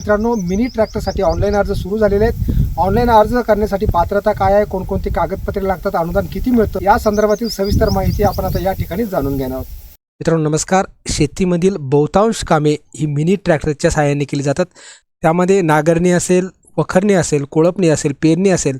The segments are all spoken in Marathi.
मित्रांनो मिनी ट्रॅक्टरसाठी ऑनलाईन अर्ज सुरू झालेले आहेत. ऑनलाईन अर्ज करण्यासाठी पात्रता काय आहे कोणकोणती कागदपत्रे लागतात अनुदान किती मिळतं या संदर्भातील सविस्तर माहिती आपण आता या ठिकाणी जाणून घेणार आहोत. मित्रांनो नमस्कार. शेतीमधील बहुतांश कामे ही मिनी ट्रॅक्टरच्या सहाय्याने केली जातात. त्यामध्ये नांगरणी असेल वखरणी असेल कोळपणी असेल पेरणी असेल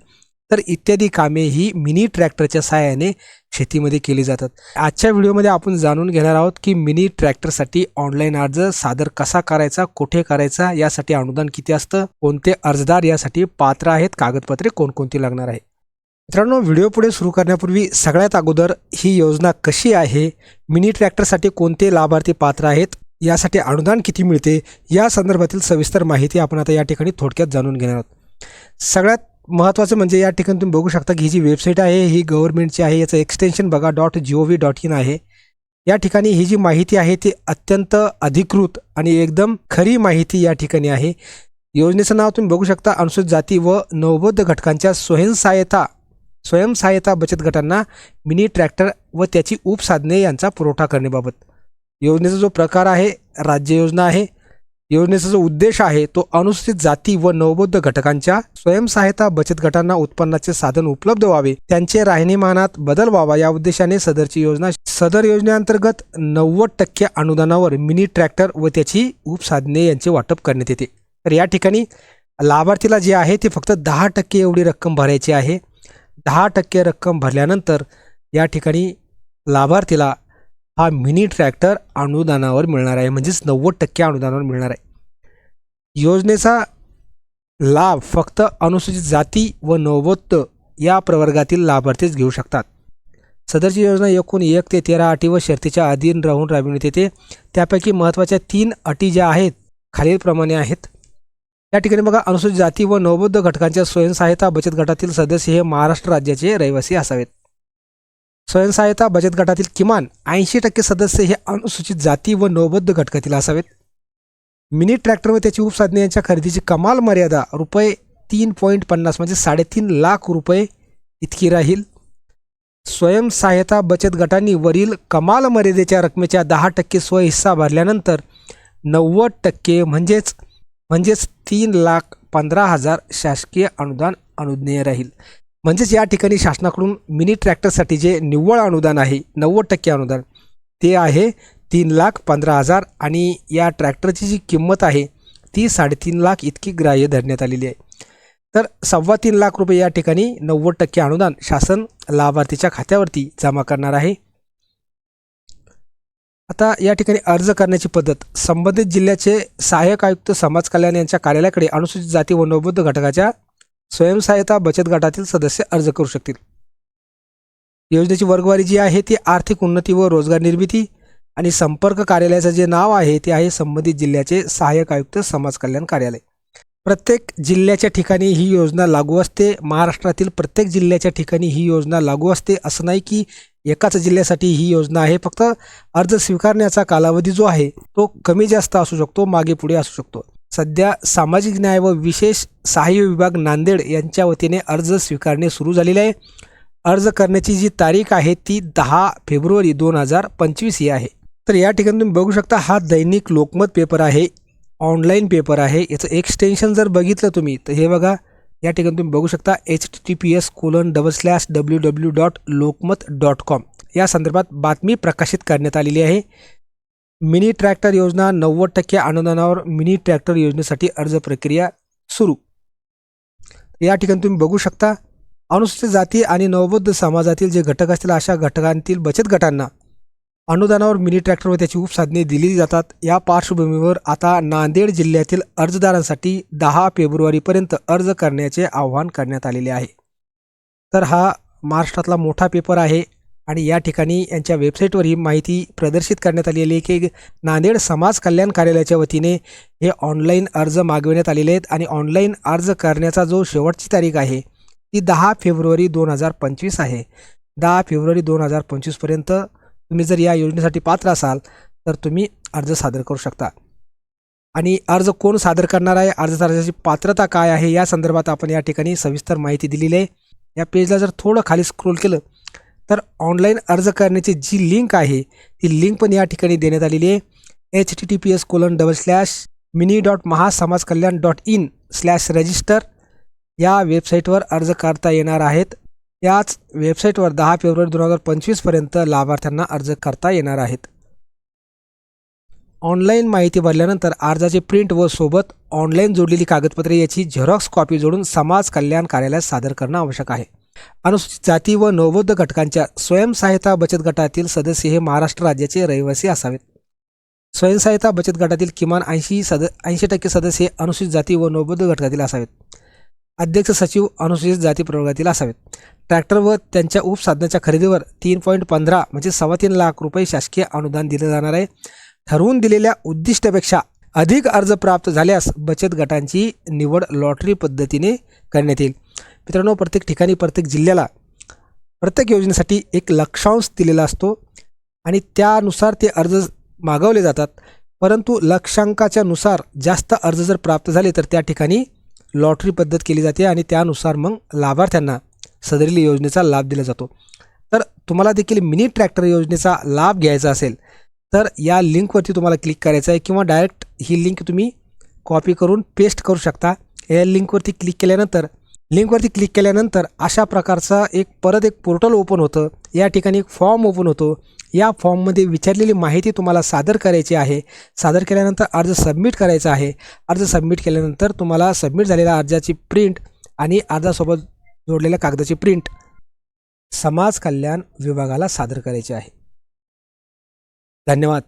तर इत्यादी कामे ही मिनी ट्रॅक्टरच्या सहाय्याने शेतीमध्ये केली जातात. आजच्या व्हिडिओमध्ये आपण जाणून घेणार आहोत की मिनी ट्रॅक्टरसाठी ऑनलाईन अर्ज सादर कसा करायचा कुठे करायचा यासाठी अनुदान किती असतं कोणते अर्जदार यासाठी पात्र आहेत कागदपत्रे कोणकोणती लागणार आहे. मित्रांनो व्हिडिओ पुढे सुरू करण्यापूर्वी सगळ्यात अगोदर ही योजना कशी आहे मिनी ट्रॅक्टरसाठी कोणते लाभार्थी पात्र आहेत यासाठी अनुदान किती मिळते या संदर्भातील सविस्तर माहिती आपण आता या ठिकाणी थोडक्यात जाणून घेणार आहोत. सगळ्यात महत्त्वाचं म्हणजे या ठिकाणी तुम्ही बघू शकता की ही जी वेबसाईट आहे ही गव्हर्नमेंटची आहे याचं एक्सटेन्शन बघा dot G O V dot in आहे. या ठिकाणी ही जी माहिती आहे ती अत्यंत अधिकृत आणि एकदम खरी माहिती या ठिकाणी आहे. योजनेचं नाव तुम्ही बघू शकता अनुसूचित जाती व नवबोध घटकांच्या स्वयंसहायता स्वयंसहायता बचत गटांना मिनी ट्रॅक्टर व त्याची उपसाधने यांचा पुरवठा करण्याबाबत. योजनेचा जो प्रकार आहे राज्य योजना आहे योजनेचा जो उद्देश आहे तो अनुसूचित जाती व नवबोध घटकांच्या स्वयंसहायता बचत गटांना उत्पन्नाचे साधन उपलब्ध व्हावे त्यांचे राहणीमानात बदल व्हावा या उद्देशाने सदरची योजना सदर योजनेअंतर्गत नव्वद टक्के अनुदानावर मिनी ट्रॅक्टर व त्याची उपसाधने यांचे वाटप करण्यात येते. तर या ठिकाणी लाभार्थीला जे आहे ते फक्त दहा टक्के एवढी रक्कम भरायची आहे. दहा टक्के रक्कम भरल्यानंतर या ठिकाणी लाभार्थीला हा मिनी ट्रॅक्टर अनुदानावर मिळणार आहे. म्हणजेच नव्वद टक्के अनुदानावर मिळणार आहे. योजनेचा लाभ फक्त अनुसूचित जाती व नवोत्त या प्रवर्गातील लाभार्थीच घेऊ शकतात. सदरची योजना एकूण एक ते तेरा अटी व शर्तीच्या अधीन राहून राबविण्यात येते. त्यापैकी महत्त्वाच्या तीन अटी ज्या आहेत खालीलप्रमाणे आहेत. या ठिकाणी बघा अनुसूचित जाती व नवबोध घटकांच्या स्वयंसहायता बचत गटातील सदस्य हे महाराष्ट्र राज्याचे रहिवासी असावेत. स्वयंसहायता बचत गटातील किमान ऐंशी टक्के सदस्य हे अनुसूचित जाती व नवबद्ध घटकातील असावेत. मिनी ट्रॅक्टर व त्याची उपसाधने यांच्या खरेदीची कमाल मर्यादा रुपये तीन पॉईंट पन्नास म्हणजे साडेतीन लाख रुपये इतकी राहील. स्वयंसहायता बचत गटांनी वरील कमाल मर्यादेच्या रकमेच्या दहा टक्के स्वहिस्सा भरल्यानंतर नव्वद टक्के म्हणजेच म्हणजेच तीन लाख पंधरा हजार शासकीय अनुदान अनुज्ञेय राहील. म्हणजेच या ठिकाणी शासनाकडून मिनी ट्रॅक्टरसाठी जे निव्वळ अनुदान आहे नव्वद टक्के अनुदान ते आहे तीन लाख पंधरा हजार आणि या ट्रॅक्टरची जी किंमत आहे ती साडेतीन लाख इतकी ग्राह्य धरण्यात आलेली आहे. तर सव्वा तीन लाख रुपये या ठिकाणी नव्वद टक्के अनुदान शासन लाभार्थीच्या खात्यावरती जमा करणार आहे. आता या ठिकाणी अर्ज करण्याची पद्धत. संबंधित जिल्ह्याचे सहाय्यक आयुक्त समाज कल्याण यांच्या कार्यालयाकडे अनुसूचित जाती व नवबोध घटकाच्या स्वयंसहायता बचत गटातील सदस्य अर्ज करू शकतील. योजनेची वर्गवारी जी आहे ती आर्थिक उन्नती व रोजगार निर्मिती आणि संपर्क कार्यालयाचं जे नाव आहे ते आहे संबंधित जिल्ह्याचे सहाय्यक आयुक्त समाज कल्याण कार्यालय. प्रत्येक जिल्ह्याच्या ठिकाणी ही योजना लागू असते. महाराष्ट्रातील प्रत्येक जिल्ह्याच्या ठिकाणी ही योजना लागू असते. असं नाही की एकाच जिल्ह्यासाठी ही योजना आहे. फक्त अर्ज स्वीकारण्याचा कालावधी जो आहे तो कमी जास्त असू शकतो मागे पुढे असू शकतो. सध्या सामाजिक न्याय व विशेष सहाय्य विभाग नांदेड यांच्या वतीने अर्ज स्वीकारणे सुरू झालेले आहे. अर्ज करण्याची जी तारीख आहे ती दहा फेब्रुवारी दोन हजार पंचवीस ही आहे. तर या ठिकाणी तुम्ही बघू शकता हा दैनिक लोकमत पेपर आहे ऑनलाईन पेपर आहे. याचं एक्सटेन्शन जर बघितलं तुम्ही तर हे बघा या ठिकाणी तुम्ही बघू शकता H T T P S colon double slash W W dot Lokmat dot com या संदर्भात बातमी प्रकाशित करण्यात आलेली आहे. मिनी ट्रॅक्टर योजना नव्वद टक्के अनुदानावर मिनी ट्रॅक्टर योजनेसाठी अर्ज प्रक्रिया सुरू. या ठिकाणी तुम्ही बघू शकता अनुसूचित जाती आणि नवबौद्ध समाजातील जे घटक असतील अशा घटकांतील बचत गटांना अनुदानावर मिनी ट्रॅक्टर व त्याची उपसाधने दिली जातात. या पार्श्वभूमीवर आता नांदेड जिल्ह्यातील अर्जदारांसाठी दहा फेब्रुवारीपर्यंत अर्ज करण्याचे आवाहन करण्यात आलेले आहे. तर हा महाराष्ट्रातला मोठा पेपर आहे. आणि या ठिकाणी यांच्या वेबसाईटवर ही माहिती प्रदर्शित करण्यात आलेली आहे की नांदेड समाज कल्याण कार्यालयाच्या वतीने हे ऑनलाईन अर्ज मागविण्यात आलेले आहेत आणि ऑनलाईन अर्ज करण्याचा जो शेवटची तारीख आहे ती दहा फेब्रुवारी दोन हजार पंचवीस आहे. दहा फेब्रुवारी दोन हजार पंचवीसपर्यंत तुम्ही जर या योजनेसाठी पात्र असाल तर तुम्ही अर्ज सादर करू शकता. आणि अर्ज कोण सादर करणार आहे अर्ज अर्जाची पात्रता काय आहे या संदर्भात आपण या ठिकाणी सविस्तर माहिती दिलेली आहे. या पेजला जर थोडं खाली स्क्रोल केलं तर ऑनलाईन अर्ज करण्याची जी लिंक आहे ती लिंक पण या ठिकाणी देण्यात आलेली आहे. H T T P S colon double slash mini dot Mahasamaj Kalyan dot in slash register या वेबसाईटवर अर्ज करता येणार आहेत. याच वेबसाईटवर दहा फेब्रुवारी दोन हजार पंचवीसपर्यंत लाभार्थ्यांना अर्ज करता येणार आहेत. ऑनलाईन माहिती भरल्यानंतर अर्जाचे प्रिंट व सोबत ऑनलाईन जोडलेली कागदपत्रे याची झेरॉक्स कॉपी जोडून समाज कल्याण कार्यालयात सादर करणं आवश्यक आहे. अनुसूचित जाती व नवबौद्ध घटकांच्या स्वयंसहायता बचत गटातील सदस्य हे महाराष्ट्र राज्याचे रहिवासी असावेत. स्वयंसहायता बचत गटातील किमान ऐंशी सद ऐंशी टक्के सदस्य हे अनुसूचित जाती व नवबौद्ध घटकातील असावेत. अध्यक्ष सचिव अनुसूचित जाती प्रवर्गातील असावेत. ट्रॅक्टर व त्यांच्या उपसाधनाच्या खरेदीवर तीन पॉईंट पंधरा म्हणजे सव्वा तीन लाख रुपये शासकीय अनुदान दिले जाणार आहे. ठरवून दिलेल्या उद्दिष्टापेक्षा अधिक अर्ज प्राप्त झाल्यास बचत गटांची निवड लॉटरी पद्धतीने करण्यात येईल. मित्रांनो प्रत्येक ठिकाणी प्रत्येक जिल्ह्याला प्रत्येक योजनेसाठी एक लक्षांश दिलेला असतो आणि त्यानुसार ते अर्ज मागवले जातात. परंतु लक्षांकाच्या नुसार जास्त अर्ज जर प्राप्त झाले तर त्या ठिकाणी लॉटरी पद्धत केली जाते आणि त्यानुसार मग लाभार्थ्यांना सदरील योजनेचा लाभ दिला जातो. तर तुम्हाला देखील मिनी ट्रॅक्टर योजनेचा लाभ घ्यायचा असेल तर या लिंकवरती तुम्हाला क्लिक करायचं आहे किंवा डायरेक्ट ही लिंक तुम्ही कॉपी करून पेस्ट करू शकता. या लिंकवरती क्लिक केल्यानंतर लिंकवरती क्लिक केल्यानंतर अशा प्रकारचा एक परत एक पोर्टल ओपन होतं. या ठिकाणी एक फॉर्म ओपन होतो. या फॉर्ममध्ये विचारलेली माहिती तुम्हाला सादर करायची आहे. सादर केल्यानंतर अर्ज सबमिट करायचा आहे. अर्ज सबमिट केल्यानंतर तुम्हाला सबमिट झालेल्या अर्जाची प्रिंट आणि अर्जासोबत जोडलेल्या कागदाची प्रिंट समाज कल्याण विभागाला सादर करायची आहे. धन्यवाद.